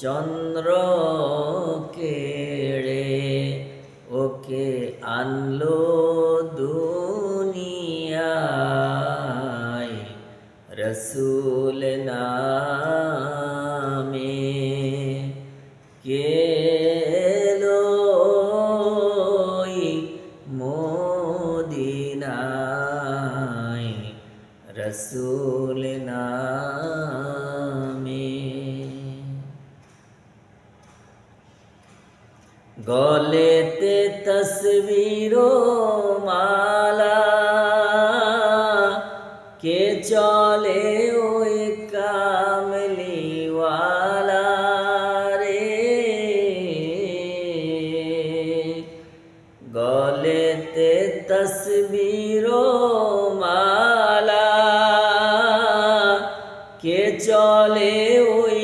চন্দ্র কেড়ে ওকে আনলো দুনিয়ায়। রসুল নামে কে মদিনায়। রসুল নামে গলেতে তসবিরো মালা। কে চলে ওই কামলিওয়ালা রে? গলেতে তসবিরো মালা। কে চলে ওই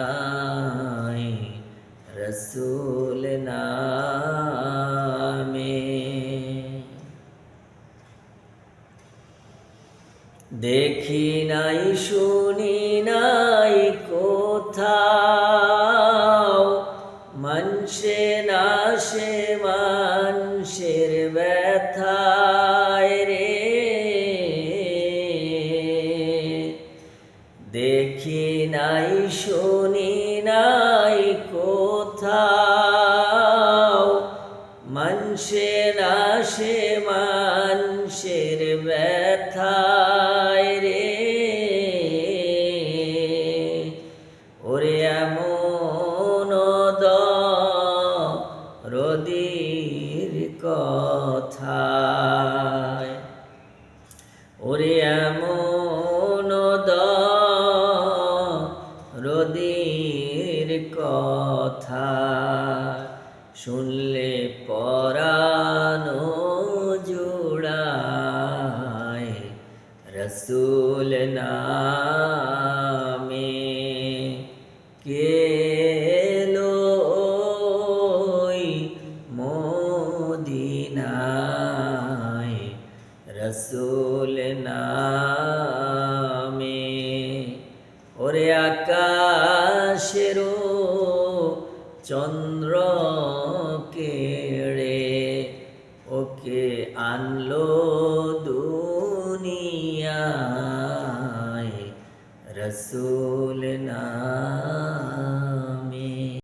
মদিনায় রসুল নামে দেখি নাই শুনি নাই কোথাও মানুষের ব্যথায় রে। ওরে এমন রদির কথায়। ওরে এমন রদির কথা শুনলে পরানো রসুল নামে কে রসুল নামে ওরে আকাশেরও চন্দ্র রসুল না